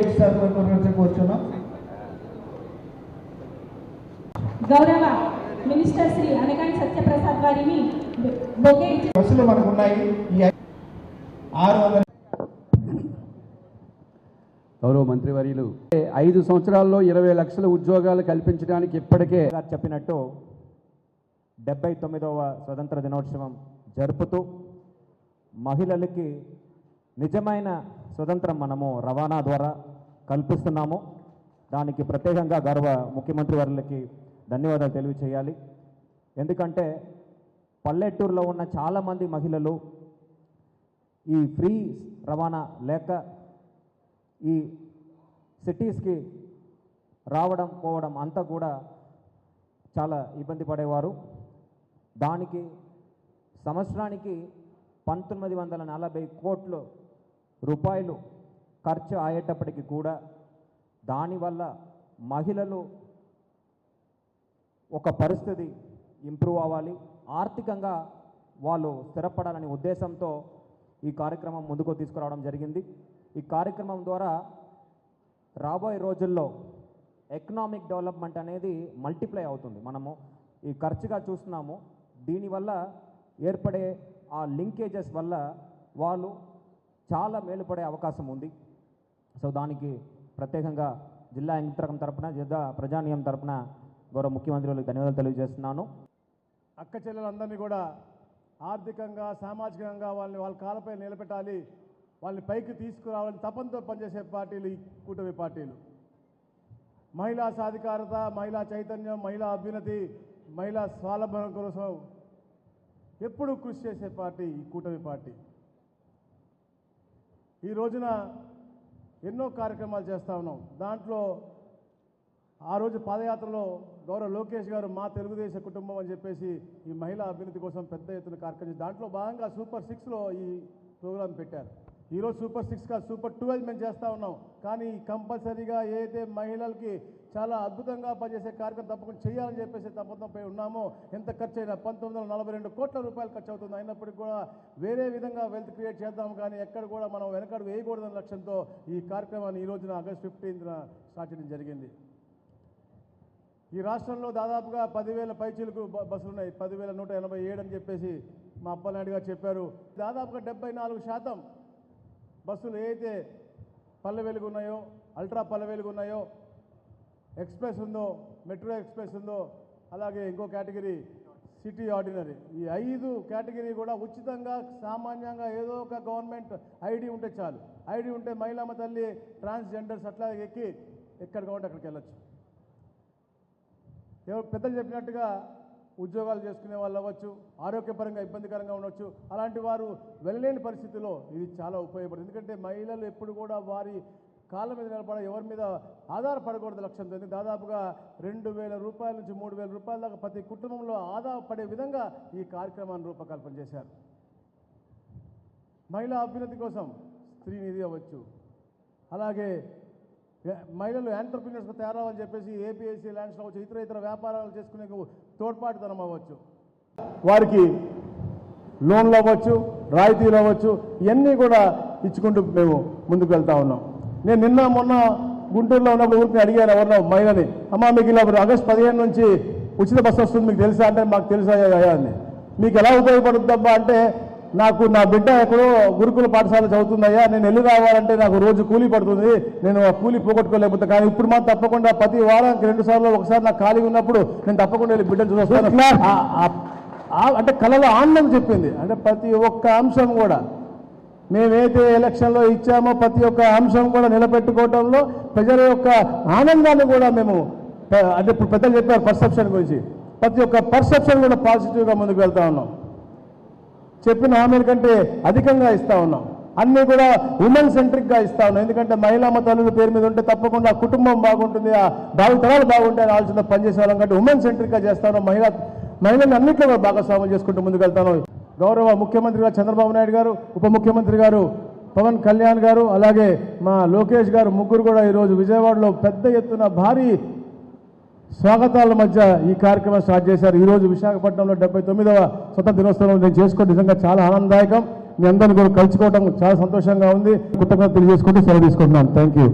ఇస్తారు కూర్చున్నాం. గౌరవ మినిస్టర్ శ్రీ అనగాని సత్యప్రసాద్ బొకే బస్సులు మనకు ఉన్నాయి. ఈ ఐ- ఆరు వందల గౌరవ మంత్రివర్యులు ఐదు సంవత్సరాల్లో ఇరవై లక్షల ఉద్యోగాలు కల్పించడానికి ఇప్పటికే గారు చెప్పినట్టు డెబ్బై తొమ్మిదవ స్వతంత్ర దినోత్సవం జరుపుతూ మహిళలకి నిజమైన స్వతంత్రం మనము రవాణా ద్వారా కల్పిస్తున్నాము. దానికి ప్రత్యేకంగా గౌరవ ముఖ్యమంత్రి వారికి ధన్యవాదాలు తెలియచేయాలి. ఎందుకంటే పల్లెటూరులో ఉన్న చాలామంది మహిళలు ఈ ఫ్రీ రవాణా లేక ఈ సిటీస్కి రావడం పోవడం అంతా కూడా చాలా ఇబ్బంది పడేవారు. దానికి సంవత్సరానికి పంతొమ్మిది వందల నలభై కోట్లు రూపాయలు ఖర్చు అయ్యేటప్పటికి కూడా దానివల్ల మహిళలు ఒక పరిస్థితి ఇంప్రూవ్ అవ్వాలి. ఆర్థికంగా వాళ్ళు స్థిరపడాలనే ఉద్దేశంతో ఈ కార్యక్రమం ముందుకు తీసుకురావడం జరిగింది. ఈ కార్యక్రమం ద్వారా రాబోయే రోజుల్లో ఎకనామిక్ డెవలప్మెంట్ అనేది మల్టిప్లై అవుతుంది. మనము ఈ ఖర్చుగా చూస్తున్నాము. దీనివల్ల ఏర్పడే ఆ లింకేజెస్ వల్ల వాళ్ళు చాలా మేలుపడే అవకాశం ఉంది. సో దానికి ప్రత్యేకంగా జిల్లా యంత్రకం తరపున జిల్లా ప్రజానియం తరపున గౌరవ ముఖ్యమంత్రి వారికి ధన్యవాదాలు తెలియజేస్తున్నాను. అక్క చెల్లెలందరినీ కూడా ఆర్థికంగా సామాజికంగా వాళ్ళని వాళ్ళ కాళ్ళపై నిలబెట్టాలి. వాళ్ళని పైకి తీసుకురావాలని తపంతో పనిచేసే పార్టీలు ఈ కూటమి పార్టీలు. మహిళా సాధికారత మహిళా చైతన్యం మహిళా అభ్యున్నతి మహిళా స్వావలంబనం కోసం ఎప్పుడూ కృషి చేసే పార్టీ ఈ కూటమి పార్టీ. ఈ రోజున ఎన్నో కార్యక్రమాలు చేస్తా ఉన్నాం. దాంట్లో ఆ రోజు పాదయాత్రలో గౌరవ లోకేష్ గారు మా తెలుగుదేశం కుటుంబం అని చెప్పేసి ఈ మహిళా అభివృద్ధి కోసం పెద్ద ఎత్తున కార్యక్రమం దాంట్లో భాగంగా సూపర్ సిక్స్లో ఈ ప్రోగ్రాం పెట్టారు. ఈరోజు సూపర్ సిక్స్ కాదు సూపర్ ట్వెల్వ్ మేము చేస్తూ ఉన్నాం. కానీ కంపల్సరీగా ఏదైతే మహిళలకి చాలా అద్భుతంగా పనిచేసే కార్యక్రమం తప్పకుండా చేయాలని చెప్పేసి తప్పదంపై ఉన్నామో. ఎంత ఖర్చు అయినా పంతొమ్మిది వందల నలభై రెండు కోట్ల రూపాయలు ఖర్చు అవుతుంది అయినప్పటికీ కూడా వేరే విధంగా వెల్త్ క్రియేట్ చేద్దాం కానీ ఎక్కడ కూడా మనం వెనకడుగు వేయకూడదనే లక్ష్యంతో ఈ కార్యక్రమాన్ని ఈ రోజున ఆగస్ట్ ఫిఫ్టీన్త్న స్టార్ట్ చేయడం జరిగింది. ఈ రాష్ట్రంలో దాదాపుగా పదివేల పైచీలకు బ- బస్సులు ఉన్నాయి. పదివేల నూట ఎనభై ఏడు అని చెప్పేసి మా అప్పలనాయుడు గారు చెప్పారు. దాదాపుగా డెబ్బై నాలుగు శాతం బస్సులు ఏదైతే పల్లె వెలుగు ఉన్నాయో అల్ట్రా పల్లె వెలుగు ఉన్నాయో ఎక్స్ప్రెస్ ఉందో మెట్రో ఎక్స్ప్రెస్ ఉందో అలాగే ఇంకో కేటగిరీ సిటీ ఆర్డినరీ. ఈ ఐదు కేటగిరీ కూడా ఉచితంగా సామాన్యంగా ఏదో ఒక గవర్నమెంట్ ఐడి ఉంటే చాలు. ఐడి ఉంటే మహిళమ్మ తల్లి ట్రాన్స్జెండర్స్ అట్లా ఎక్కి ఎక్కడ కావాలంటే అక్కడికి వెళ్ళచ్చు. ఎవరు పెద్దలు చెప్పినట్టుగా ఉద్యోగాలు చేసుకునే వాళ్ళు అవ్వచ్చు ఆరోగ్యపరంగా ఇబ్బందికరంగా ఉండొచ్చు. అలాంటి వారు వెళ్ళలేని పరిస్థితిలో ఇది చాలా ఉపయోగపడుతుంది. ఎందుకంటే మహిళలు ఎప్పుడు కూడా వారి కాళ్ళ మీద నిలబడ ఎవరి మీద ఆధారపడకూడదు లక్ష్యంతో దాదాపుగా రెండు వేల రూపాయల నుంచి మూడు వేల రూపాయల దాకా ప్రతి కుటుంబంలో ఆధారపడే విధంగా ఈ కార్యక్రమాన్ని రూపకల్పన చేశారు. మహిళా అభ్యున్నతి కోసం స్త్రీ నిధి అవ్వచ్చు. అలాగే మహిళలు యాంటర్ప్రినర్స్గా తయారవ్వాలని చెప్పేసి ఏపీఎస్సీ ల్యాండ్స్ అవ్వచ్చు ఇతర ఇతర వ్యాపారాలు చేసుకునే తోడ్పాటుతనం అవ్వచ్చు. వారికి లోన్లు అవ్వచ్చు రాయితీలు అవ్వచ్చు ఇవన్నీ కూడా ఇచ్చుకుంటూ మేము ముందుకు వెళ్తా ఉన్నాం. నేను నిన్న మొన్న గుంటూరులో ఉన్నప్పుడు ఊరికి అడిగాను ఎవరినో మహిళని. అమ్మా మీకు ఇలా ఆగస్ట్ పదిహేను నుంచి ఉచిత బస్సు వస్తుంది మీకు తెలుసా? అంటే మాకు తెలుసా అయ్యా అని. మీకు ఎలా ఉపయోగపడుతుందమ్మా అంటే నాకు నా బిడ్డ ఎక్కడో గురుకుల పాఠశాల చదువుతుందయ్యా. నేను వెళ్ళి రావాలంటే నాకు రోజు కూలీ పడుతుంది. నేను ఆ కూలీ పోగొట్టుకోలేకపోతే కానీ ఇప్పుడు మాత్రం తప్పకుండా ప్రతి వారానికి రెండు సార్లు ఒకసారి నాకు ఖాళీగా ఉన్నప్పుడు నేను తప్పకుండా వెళ్ళి బిడ్డను చూస్తాను అంటే కళలో ఆనందం చెప్పింది. అంటే ప్రతి ఒక్క అంశం కూడా మేమైతే ఎలక్షన్లో ఇచ్చామో ప్రతి ఒక్క అంశం కూడా నిలబెట్టుకోవడంలో ప్రజల యొక్క ఆనందాన్ని కూడా మేము అంటే ఇప్పుడు పెద్దలు చెప్పారు పర్సెప్షన్ గురించి. ప్రతి ఒక్క పర్సెప్షన్ కూడా పాజిటివ్గా ముందుకు వెళ్తా ఉన్నాం. చెప్పిన హామీల కంటే అధికంగా ఇస్తా ఉన్నాం. అన్నీ కూడా ఉమెన్ సెంట్రిక్గా ఇస్తా ఉన్నాం. ఎందుకంటే మహిళా తల్లుల పేరు మీద ఉంటే తప్పకుండా కుటుంబం బాగుంటుంది ఆ భావితరాలు బాగుంటాయని ఆలోచన పనిచేసే వాళ్ళం కంటే ఉమెన్ సెంట్రిక్గా చేస్తాను మహిళా మహిళలను అన్నింటిలో కూడా భాగస్వామ్యం చేసుకుంటూ ముందుకెళ్తాను. గౌరవ ముఖ్యమంత్రి గారు చంద్రబాబు నాయుడు గారు ఉప ముఖ్యమంత్రి గారు పవన్ కళ్యాణ్ గారు అలాగే మా లోకేష్ గారు ముగ్గురు కూడా ఈరోజు విజయవాడలో పెద్ద ఎత్తున భారీ స్వాగతాల మధ్య ఈ కార్యక్రమం స్టార్ట్ చేశారు. ఈ రోజు విశాఖపట్నంలో డెబ్బై తొమ్మిదవ స్వతంత్ర దినోత్సవం నేను చేసుకోవడం నిజంగా చాలా ఆనందదాయకం. మీ అందరిని కూడా కలుసుకోవడం చాలా సంతోషంగా ఉంది. కృతజ్ఞత తెలియజేసుకుంటూ సెలవు తీసుకుంటున్నాను. థ్యాంక్ యూ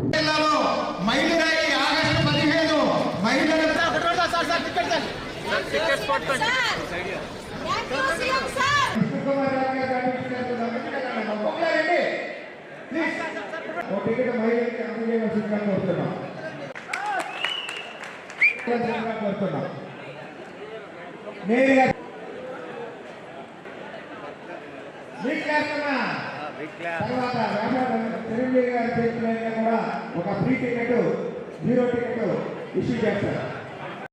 టికెట్ మహిళలకి అందజేయవలసిందిగా కోరుతున్నాం. కోరుతున్నాం. కోరుతున్నాం నేరుగా తర్వాత చిరంజీవి గారి కూడా ఒక free ticket zero ticket issue చేస్తారు